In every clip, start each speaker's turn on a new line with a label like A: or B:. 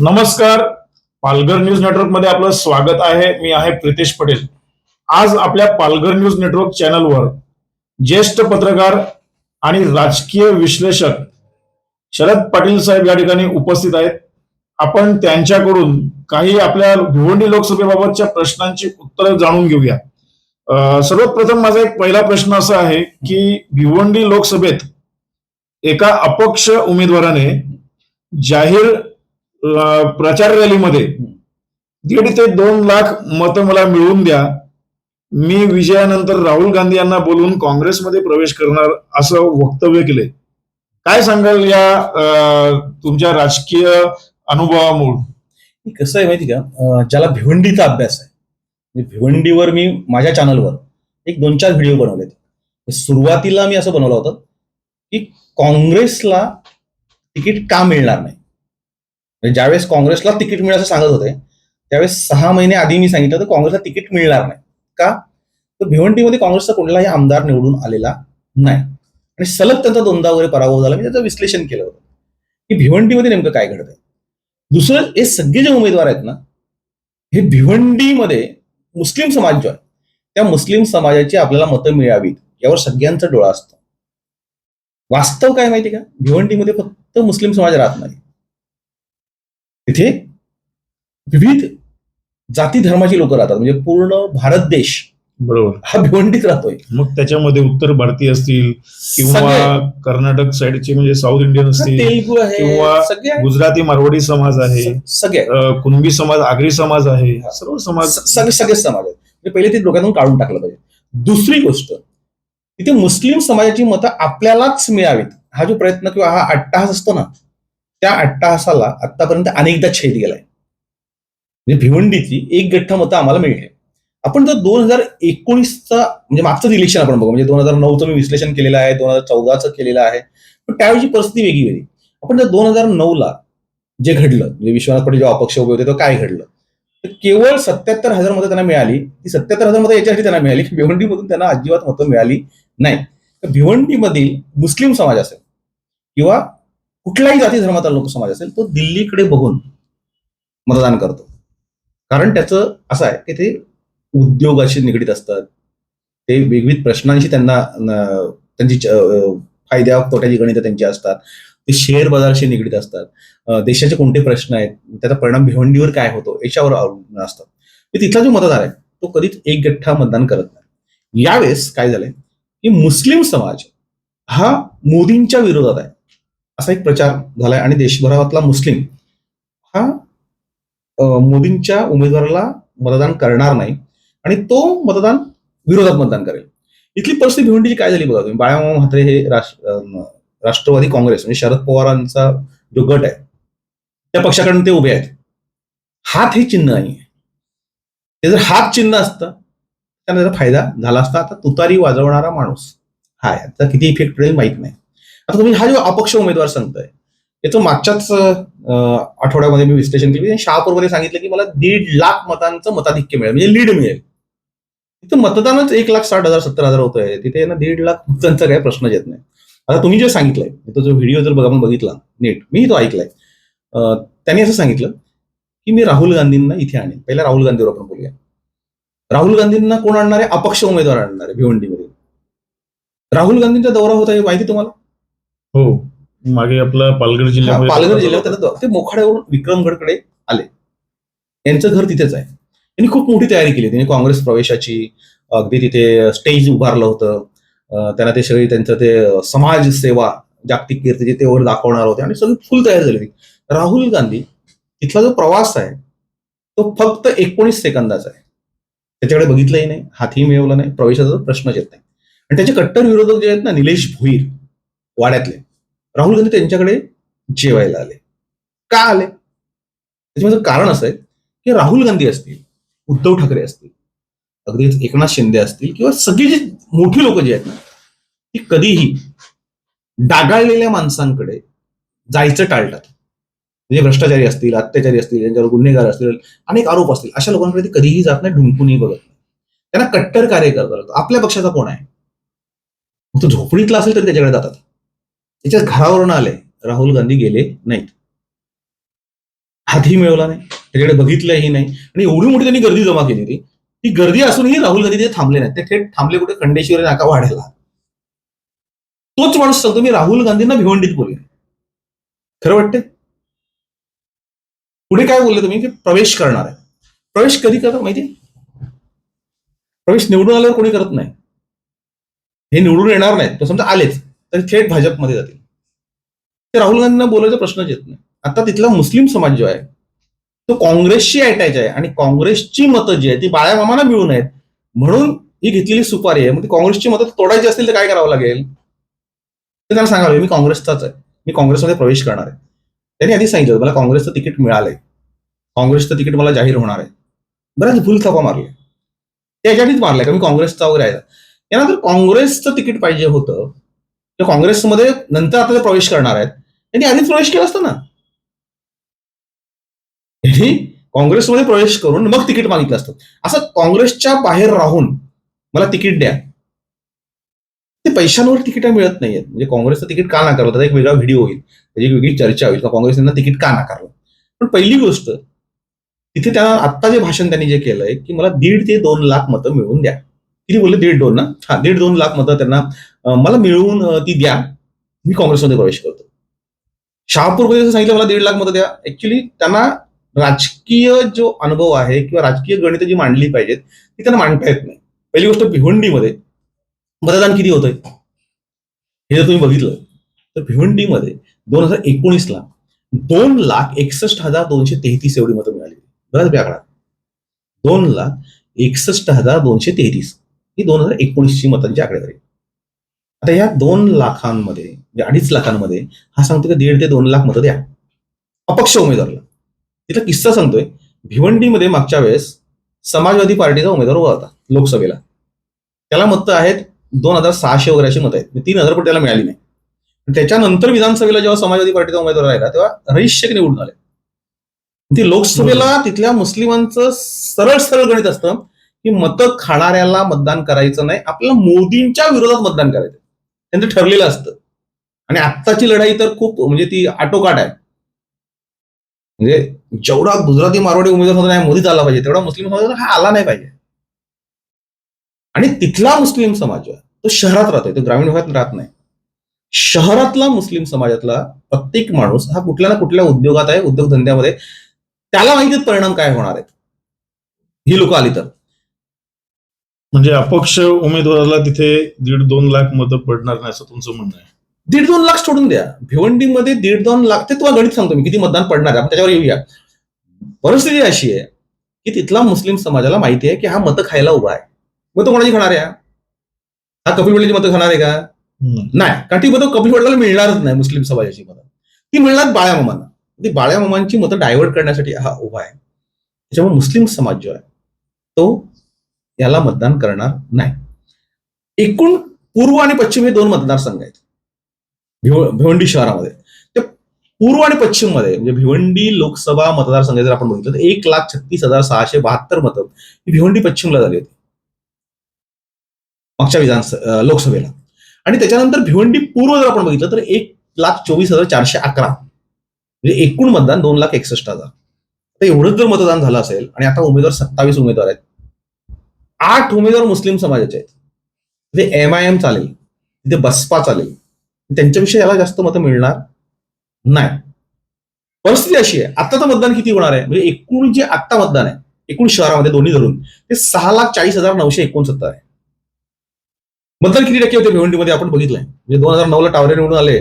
A: नमस्कार. पालघर न्यूज नेटवर्कमध्ये आपलं स्वागत आहे. मी आहे प्रितेश पटेल. आज आपल्या पालघर न्यूज नेटवर्क चॅनलवर ज्येष्ठ पत्रकार आणि राजकीय विश्लेषक शरद पाटील साहेब या ठिकाणी उपस्थित आहेत. आपण त्यांच्याकडून काही आपल्या भिवंडी लोकसभेबाबतच्या प्रश्नांची उत्तरं जाणून घेऊया. सर्वप्रथम सर्वात प्रथम माझा एक पहिला प्रश्न असा आहे की भिवंडी लोकसभेत एका अपक्ष उमेदवाराने जाहीर प्रचार रॅलीमध्ये दीड ते दोन लाख मतं मला मिळवून द्या. मी विजयानंतर राहुल गांधी यांना बोलवून काँग्रेसमध्ये प्रवेश करणार असं वक्तव्य केले. काय सांगाल या तुमच्या राजकीय अनुभवामुळे?
B: कसं आहे माहिती का? ज्याला भिवंडीचा अभ्यास आहे. म्हणजे भिवंडीवर मी माझ्या चॅनलवर एक दोन चार व्हिडिओ बनवलेत. सुरुवातीला मी असं बनवलं होतं की काँग्रेसला तिकीट का मिळणार नाही? म्हणजे ज्यावेळेस काँग्रेसला तिकीट मिळेल असं सांगत होते त्यावेळेस सहा महिने आधी मी सांगितलं तर काँग्रेसला तिकीट मिळणार नाही. का? तर भिवंडीमध्ये काँग्रेसचा कुठलाही आमदार निवडून आलेला नाही. आणि सलग त्यांचा दोनदा वगैरे पराभव झाला मी त्याचं विश्लेषण केलं होतं. की भिवंडीमध्ये नेमकं काय घडत आहे दुसरं हे सगळे जे उमेदवार आहेत ना हे भिवंडीमध्ये मुस्लिम समाज जो आहे त्या मुस्लिम समाजाची आपल्याला मतं मिळावीत यावर सगळ्यांचा डोळा असतो. वास्तव काय माहिती का? भिवंडीमध्ये फक्त मुस्लिम समाज राहत नाही. तिथे विविध जाती धर्माची लोक राहतात. म्हणजे पूर्ण भारत देश
A: बरोबर.
B: हा भिवंडीत राहतोय.
A: मग त्याच्यामध्ये उत्तर भारतीय असतील किंवा. कर्नाटक साईडचे म्हणजे साऊथ इंडियन असतील
B: तेलगू आहे
A: किंवा. गुजराती मारवाडी समाज आहे
B: सगळे.
A: कुणबी समाज आगरी समाज आहे सर्व समाज
B: सगळे सगळेच समाज आहेत. म्हणजे पहिले ते डोक्यातून काढून टाकलं पाहिजे. दुसरी गोष्ट तिथे मुस्लिम समाजाची मतं आपल्यालाच मिळावीत. हा जो प्रयत्न किंवा हा अट्टाहास असतो ना त्या अट्टाहासाला आतापर्यंत अनेकदा छेद गेलाय. म्हणजे भिवंडीची एक गठ्ठ मतं आम्हाला मिळते. आपण जर दोन हजार एकोणीसचा म्हणजे मागचं इलेक्शन आपण बघू. म्हणजे दोन हजार नऊचं मी विश्लेषण केलेलं आहे दोन हजार चौदाचं केलेलं आहे. पण त्यावेळीची परिस्थिती वेगळी वेगळी. आपण जर दोन हजार नऊला जे घडलं म्हणजे विश्वनाथ पाटील जेव्हा अपक्ष उभे होते तेव्हा काय घडलं? तर केवळ सत्याहत्तर हजार मतं त्यांना मिळाली. ती सत्याहत्तर हजार मतं याच्यासाठी त्यांना मिळाली. की भिवंडीमधून त्यांना अजिबात मतं मिळाली नाही. तर भिवंडीमधील मुस्लिम समाज असेल किंवा कुठलाही जाती धर्माचा लोक समाज असेल तो दिल्लीकडे बघून मतदान करतो. कारण त्याचं असं आहे की ते उद्योगाशी निगडीत असतात. ते विविध प्रश्नांशी त्यांना त्यांची फायद्या तोट्याची गणितं त्यांची असतात. ते शेअर बाजारशी निगडीत असतात. देशाचे कोणते प्रश्न आहेत? त्याचा परिणाम भिवंडीवर काय होतो? याच्यावर अवलंबून असतात तिथला जो मतदार आहे तो कधीच एक गठ्ठा मतदान करत नाही. यावेळेस काय झालंय? की मुस्लिम समाज हा मोदींच्या विरोधात आहे. असा एक प्रचार झालाय आणि देशभरातला मुस्लिम हा मोदींच्या उमेदवाराला मतदान करणार नाही आणि तो मतदान विरोधात मतदान करेल. इथली परिस्थिती भिवंडीची काय झाली बघा तुम्ही? बाळामामा म्हात्रे हे राष्ट्र राष्ट्रवादी काँग्रेस म्हणजे शरद पवारांचा जो गट आहे त्या पक्षाकडून ते उभे आहेत. हात हे चिन्ह नाही ते जर हात चिन्ह असतं त्यांना त्याचा फायदा झाला असता आता तुतारी वाजवणारा माणूस हा आहे. किती इफेक्ट पडेल माहीत नाही. आता तुम्ही म्हणजे हा जो अपक्ष उमेदवार सांगताय याचं मागच्याच आठवड्यामध्ये मी विश्लेषण केलं. शहापूरमध्ये सांगितलं की मला दीड लाख मतांचं मताधिक्य मिळेल म्हणजे लीड मिळेल. तिथं मतदानच एक लाख साठ हजार सत्तर हजार होत आहे तिथे यांना दीड लाख मतांचा काही प्रश्न येत नाही. आता तुम्ही जे सांगितलंय तो जो व्हिडिओ जर बघा आपण बघितला नीट मी तो ऐकलाय. त्यांनी असं सांगितलं की मी राहुल गांधींना इथे आणेन. पहिला राहुल गांधीवर आपण बोलूया. राहुल गांधींना कोण आणणार आहे? अपक्ष उमेदवार आणणार आहे भिवंडीमध्ये. राहुल गांधींचा दौरा होता हे माहिती तुम्हाला?
A: हो. मागे आपला पालघर
B: हा,
A: जिल्ह्यामध्ये
B: पालघर जिल्ह्यात ते मोखाड्यावरून विक्रमगडकडे आले. यांचं घर तिथेच आहे. त्यांनी खूप मोठी तयारी केली. त्यांनी काँग्रेस प्रवेशाची अगदी तिथे स्टेज उभारलं होतं. अं, त्यांना ते सगळी त्यांचं ते समाज सेवा जागतिक कीर्ती ते वर दाखवणार होते. आणि सगळी फुल तयार झाली होती. राहुल गांधी तिथला जो प्रवास आहे तो फक्त एकोणीस सेकंदाचा आहे. त्याच्याकडे बघितलंही नाही हातही मिळवला नाही प्रवेशाचा प्रश्नच येत नाही. आणि त्याचे कट्टर विरोधक जे आहेत ना निलेश भोईर वाड्यातले. राहुल गांधी त्यांच्याकडे जेवायला आले. का आले? त्याच्यामध्ये कारण असं आहे की राहुल गांधी असतील उद्धव ठाकरे असतील अगदीच एकनाथ शिंदे असतील किंवा सगळी जी मोठी लोक जी आहेत ना ती कधीही डागाळलेल्या माणसांकडे जायचं टाळतात. म्हणजे भ्रष्टाचारी असतील अत्याचारी असतील त्यांच्यावर गुन्हेगार असतील अनेक आरोप असतील अशा लोकांकडे ते कधीही जात नाही ढुंकूनही बघत नाही. त्यांना कट्टर कार्य करतात आपल्या पक्षाचा कोण आहे? तो झोपडीतला असेल तर त्याच्याकडे जातात. त्याच्या घरावरून आले. राहुल गांधी गेले नाहीत. हातही मिळवला नाही. त्याच्याकडे बघितलंही नाही. आणि एवढी मोठी त्यांनी गर्दी जमा केली होती. ती गर्दी असूनही राहुल गांधी ते थांबले नाही ते थेट थांबले कुठे? खंडेश्वरी नाका वाढायला तोच माणूस सांगतो मी राहुल गांधींना भिवंडीत बोलले खरं वाटते पुढे काय बोलले तुम्ही? की प्रवेश करणार आहे. प्रवेश कधी करतात माहिती प्रवेश निवडून आल्यावर कोणी करत नाही. हे निवडून येणार नाहीत. तो समजा आलेच. तर थेट भाजपमध्ये जातील. ते राहुल गांधींना बोलायचा प्रश्नच येत नाही. आता तिथला मुस्लिम समाज जो आहे तो काँग्रेसशी अटॅच आहे आणि काँग्रेसची मतं जी आहे ती बाळ्या मामाला मिळून आहेत. म्हणून ही घेतलेली सुपारी आहे. मग ती काँग्रेसची मतं तोडायची असतील तर काय करावं लागेल? ते त्यांना सांगावे मी काँग्रेसचाच आहे. मी काँग्रेसमध्ये प्रवेश करणार आहे. त्यांनी आधी सांगितलं मला काँग्रेसचं तिकीट मिळालंय. काँग्रेसचं तिकीट मला जाहीर होणार आहे. बऱ्याच भूल थापा मारल्या. त्याच्यानेच मारलंय का? मी काँग्रेसचा वगैरे आहे. त्यानंतर काँग्रेसचं तिकीट पाहिजे होतं. ते काँग्रेसमध्ये नंतर आता ते प्रवेश करणार आहेत त्यांनी आधीच प्रवेश केला असता ना. त्यांनी काँग्रेसमध्ये प्रवेश करून मग तिकीट मागितलं असतं. असं काँग्रेसच्या बाहेर राहून मला तिकीट द्या. ते पैशांवर तिकीट मिळत नाहीयेत. म्हणजे काँग्रेसचं तिकीट का नाकारलं? त्याचा एक वेगळा व्हिडिओ होईल. त्याची एक वेगळी चर्चा होईल. का काँग्रेसनं तिकीट का नाकारलं? पण पहिली गोष्ट तिथे त्यांना आत्ता जे भाषण त्यांनी जे केलंय की मला दीड ते दोन लाख मतं मिळवून द्या. किती बोलले? दीड दोन ना? हा दीड दोन लाख मतं त्यांना मला मिळवून ती द्या. मी काँग्रेसमध्ये प्रवेश करतो. शहापूरमध्ये जसं सांगितलं मला दीड लाख मतं द्या. ऍक्च्युली त्यांना राजकीय जो अनुभव आहे किंवा राजकीय गणित जी मांडली पाहिजेत ती त्यांना मांडता येत नाही. पहिली गोष्ट भिवंडीमध्ये मतदान किती होतंय? हे जर तुम्ही बघितलं तर भिवंडीमध्ये दोन हजार एकोणीसला दोन लाख एकसष्ट हजार दोनशे तेहतीस एवढी मतं मिळाली. बराच त्या आकडा दोन लाख एकसष्ट हजार दोनशे तेहतीस. ही दोन हजार एकोणीसची मतांची आकडेवारी आता या दोन लाखांमध्ये म्हणजे अडीच लाखांमध्ये हा सांगतो की दीड ते दोन लाख मतं द्या. अपक्ष उमेदवाराला. तिथला किस्सा सांगतोय भिवंडीमध्ये मागच्या वेळेस समाजवादी पार्टीचा उमेदवार उभा होता लोकसभेला. त्याला मतं आहेत दोन हजार सहाशे वगैरे अशी मतं आहेत. म्हणजे तीन हजार पण त्याला मिळाली नाही. आणि त्याच्यानंतर विधानसभेला जेव्हा समाजवादी पार्टीचा उमेदवार राहिला तेव्हा रईस शेख निवडून आले. ती लोकसभेला तिथल्या मुस्लिमांचं सरळ सरळ गणित असतं की मतं खाणाऱ्याला मतदान करायचं नाही आपल्याला मोदींच्या विरोधात मतदान करायचं. त्यांचं ठरलेलं असतं. आणि आत्ताची लढाई तर खूप म्हणजे ती आटोकाट आहे. म्हणजे जेवढा गुजराती मारवाडी उमेदवार नाही मोदीच आला पाहिजे. तेवढा मुस्लिम समाज हा आला नाही पाहिजे. आणि तिथला मुस्लिम समाज आहे तो शहरात राहतोय तो ग्रामीण भागात राहत नाही. शहरातला मुस्लिम समाजातला प्रत्येक माणूस हा कुठल्या ना कुठल्या उद्योगात आहे उद्योगधंद्यामध्ये. त्याला माहितीत परिणाम काय होणार आहेत? ही लोक आली तर.
A: म्हणजे अपक्ष उमेदवाराला तिथे दीड दोन लाख मतं पडणार नाही असं तुमचं म्हणणं आहे.
B: दीड दोन लाख सोडून द्या. भिवंडीमध्ये दीड दोन लाख ते तुम्हाला गणित सांगतो मी किती मतदान पडणार आहे. आपण त्याच्यावर येऊया. परिस्थिती अशी आहे की तिथला मुस्लिम समाजाला माहिती आहे की हा मतं खायला उभा आहे. मग तो कोणाची खाणार आहे हा? हा कपिल पटेलची मतं खाणार आहे का?
A: हम्म.
B: नाही. कारण ती मतं कपिल पटेलला मिळणारच नाही मुस्लिम समाजाची मतं. ती मिळणार बाळ्यामामांना ती बाळ्यामामांची मतं डायव्हर्ट करण्यासाठी हा उभा आहे. त्याच्यामुळे मुस्लिम समाज जो आहे तो याला मतदान करणार नाही. एकूण पूर्व आणि पश्चिम हे दोन मतदारसंघ आहेत. भिवंडी शहरामध्ये. ते पूर्व आणि पश्चिममध्ये म्हणजे भिवंडी लोकसभा मतदारसंघ जर आपण बघितलं तर एक लाख छत्तीस हजार सहाशे बहात्तर मतं ही भिवंडी पश्चिमला झाली होती. मागच्या विधानसभा लोकसभेला. आणि त्याच्यानंतर भिवंडी पूर्व जर आपण बघितलं तर एक लाख चोवीस हजार चारशे अकरा. म्हणजे एकूण मतदान दोन लाख एकसष्ट हजार. तर एवढंच जर मतदान झालं असेल आणि आता उमेदवार सत्तावीस उमेदवार आहेत आठ उमेदवार मुस्लिम समाजाचे आहेत. तिथे एम आय एम चालेल तिथे बसपा चालेल. त्यांच्याविषयी याला जास्त मतं मिळणार नाही. परिस्थिती अशी आहे आत्ताचं मतदान किती होणार आहे? म्हणजे एकूण जे आत्ता मतदान आहे एकूण शहरामध्ये दोन्ही धरून ते सहा लाख चाळीस हजार नऊशे एकोणसत्तर आहे. मतदान किती टक्के होते भिवंडीमध्ये? आपण बघितलंय. म्हणजे दोन हजार नऊला टावरे निवडून आले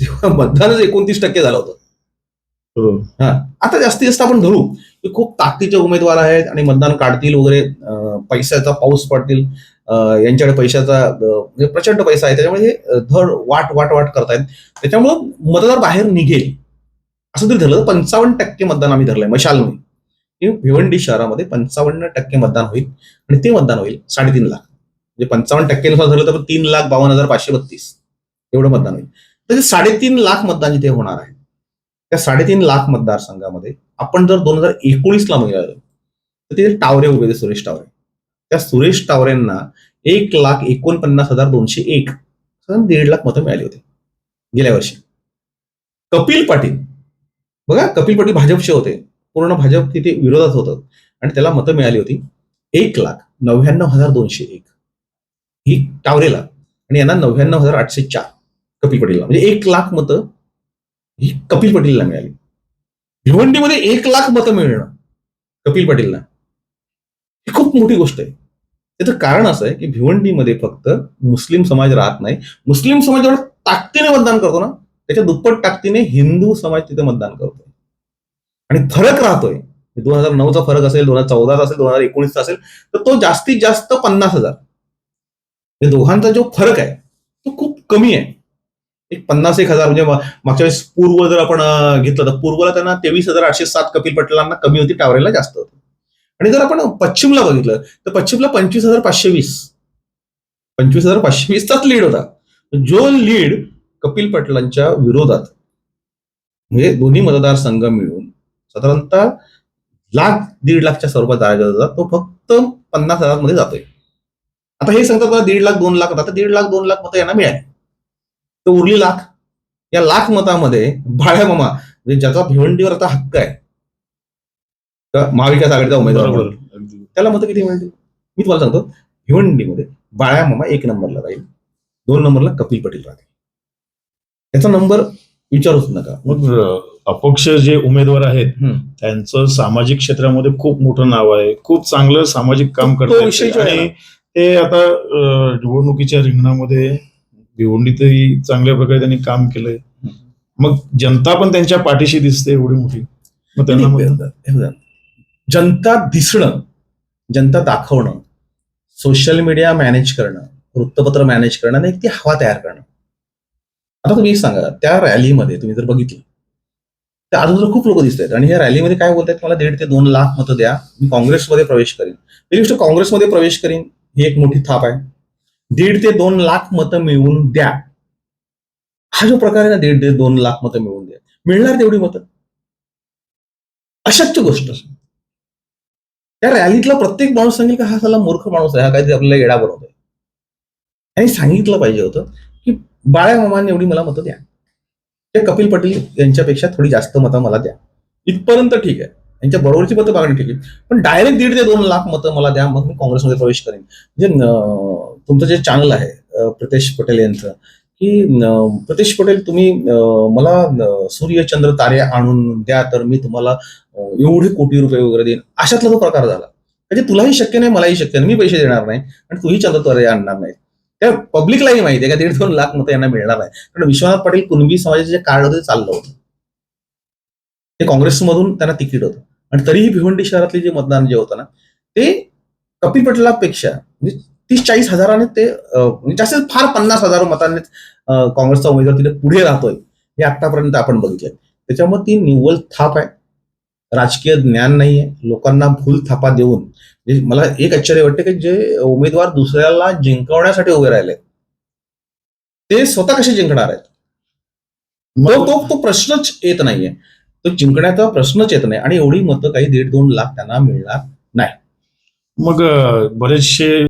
B: तेव्हा मतदानच एकोणतीस टक्के झालं होतं.
A: हो.
B: आता जास्तीत जास्त आपण धरू. ते खूप ताकदीचे उमेदवार आहेत आणि मतदान काढतील वगैरे पैशाचा पाऊस पडतील. यांच्याकडे पैशाचा म्हणजे प्रचंड पैसा आहे. त्याच्यामुळे हे धड वाट वाट वाट करतायत. त्याच्यामुळं मतदार बाहेर निघेल. असं तरी धरलं तर पंचावन्न टक्के मतदान आम्ही धरलंय. मशाल म्हणून की भिवंडी शहरामध्ये पंचावन्न टक्के मतदान होईल आणि ते मतदान होईल. साडेतीन लाख. म्हणजे पंचावन्न टक्केनुसार झालं तर तीन लाख बावन्न हजार पाचशे बत्तीस. एवढं मतदान होईल. तर साडेतीन लाख मतदान जिथे होणार आहे. त्या साडेतीन लाख मतदारसंघामध्ये आपण जर दोन हजार एकोणीसला मिळालं तर ते टावरे उभे होते सुरेश टावरे. त्या सुरेश टावरेंना एक लाख एकोणपन्नास हजार दोनशे एक साधारण दीड लाख मतं मिळाली होती गेल्या वर्षी. कपिल पाटील बघा कपिल पाटील भाजपचे होते. पूर्ण भाजप तिथे विरोधात होतं आणि त्याला मतं मिळाली होती. एक लाख नव्याण्णव हजार दोनशे एक. ही टावरेला आणि यांना नव्याण्णव हजार आठशे चार कपिल पाटीलला. म्हणजे एक लाख मतं ही कपिल पाटीलला मिळाली. भिवंडीमध्ये एक लाख मतं मिळणं कपिल पाटीलला ही खूप मोठी गोष्ट आहे. त्याचं कारण असं आहे की भिवंडीमध्ये फक्त मुस्लिम समाज राहत नाही. मुस्लिम समाज जेवढा ताकदीने मतदान करतो ना त्याच्या दुप्पट ताकदीने हिंदू समाज तिथे मतदान करतोय. आणि फरक राहतोय. दोन हजार नऊचा फरक असेल दोन हजार चौदाचा असेल दोन हजार एकोणीसचा असेल तर तो जास्तीत जास्त पन्नास हजार. या दोघांचा जो फरक आहे तो खूप कमी आहे. एक पन्नास एक हजार म्हणजे मागच्या वेळेस पूर्व जर आपण घेतलं तर पूर्वला त्यांना तेवीस हजार आठशे सात कपिल पटेलांना कमी होती टावरेला जास्त होती. आणि जर आपण पश्चिमला बघितलं तर पश्चिमला पंचवीस हजार पाचशे वीस. पंचवीस हजार पाचशे वीसचाच लीड होता. जो लीड कपिल पटेलांच्या विरोधात म्हणजे दोन्ही मतदारसंघ मिळून साधारणतः लाख दीड लाखच्या स्वरूपात जायचा जातात तो फक्त पन्नास हजारमध्ये जातोय. आता हे सांगतात मला दीड लाख दोन लाख आता दीड लाख दोन लाख मतं यांना मिळाली. तर उरली लाख. या लाख मतामध्ये भाड्या मामा म्हणजे ज्याचा भिवंडीवर आता हक्क आहे महाविकास आघाडीचा उमेदवार. त्याला मतं किती मिळतील? मी तुम्हाला सांगतो भिवंडीमध्ये बाळ्या मामा एक नंबरला राहील दोन नंबरला कपिल पटेल राहतील. त्याचा नंबर विचारूच नका.
A: मग अपक्ष जे उमेदवार आहेत. त्यांचं सामाजिक क्षेत्रामध्ये खूप मोठं नाव आहे खूप चांगलं सामाजिक काम
B: तो
A: करतात
B: विषय जो आहे
A: आणि
B: ना,
A: ते आता निवडणुकीच्या रिंगणामध्ये भिवंडीतही चांगल्या प्रकारे त्यांनी काम केलंय. मग जनता पण त्यांच्या पाठीशी दिसते एवढी मोठी. मग त्यांना
B: जनता दिसणं जनता दाखवणं सोशल मीडिया मॅनेज करणं वृत्तपत्र मॅनेज करणं आणि एक ती हवा तयार करणं. आता तुम्ही एक सांगा त्या रॅलीमध्ये तुम्ही जर बघितलं तर अजून खूप लोक दिसत आहेत. आणि या रॅलीमध्ये काय बोलतात मला दीड ते दोन लाख मतं द्या मी काँग्रेसमध्ये प्रवेश करीन. पहिली गोष्ट काँग्रेसमध्ये प्रवेश करीन ही एक मोठी थाप आहे. दीड ते दोन लाख मतं मिळवून द्या. हा जो प्रकार आहे ना दीड ते दोन लाख मतं मिळवून द्या. मिळणार तेवढी मतं. अशक्य गोष्ट. त्या रॅलीतला प्रत्येक माणूस सांगेल का हा साला मूर्ख माणूस आहे हा काहीतरी आपल्याला येडा बनवतोय. आणि सांगितलं पाहिजे होतं की बाळ्या मामाने एवढी मला मतं द्या. ते कपिल पटेल यांच्यापेक्षा थोडी जास्त मतं मला द्या. इथपर्यंत ठीक आहे. यांच्या बरोबरची मतं मागणी ठेवली पण डायरेक्ट दीड ते दोन लाख मतं मला द्या मग मी काँग्रेसमध्ये प्रवेश करेन. म्हणजे तुमचं जे चॅनल आहे अं, प्रितेश पटेल यांचं की अं, प्रितेश पटेल तुम्ही मला सूर्य चंद्र तारे आणून द्या तर मी तुम्हाला एवढे कोटी रुपये वगैरे देईन. अशातला तो प्रकार झाला. म्हणजे तुलाही शक्य नाही मलाही शक्य नाही मी पैसे देणार नाही आणि तूही चंद्र तारे आणणार नाही त्या पब्लिकलाही माहिती आहे का दीड दोन लाख मतं यांना मिळणार आहे कारण विश्वनाथ पाटील कुणबी समाजाचे जे कार्ड होते ते चाललं होतं ते काँग्रेसमधून त्यांना तिकीट होतं. आणि तरीही भिवंडी शहरातले जे मतदान जे होतं ना ते कपिल पटेलापेक्षा म्हणजे तीस चाळीस हजाराने ते म्हणजे जास्तीत फार पन्नास हजार मतांनी काँग्रेसचा उमेदवार तिथे पुढे राहतोय हे आतापर्यंत आपण बघितलंय. त्याच्यामुळे ती निव्वळ थाप आहे. राजकीय ज्ञान नाहीये. लोकांना भूल थापा देऊन म्हणजे मला एक आश्चर्य वाटतं की जे उमेदवार दुसऱ्याला जिंकवण्यासाठी उभे राहिले ते स्वतः कसे जिंकणार आहेत? तो तो तो प्रश्नच येत नाहीये. तर जिंकण्याचा प्रश्नच येत नाही आणि एवढी मतं काही दीड दोन लाख त्यांना मिळणार
A: नाही. मग बरेचसे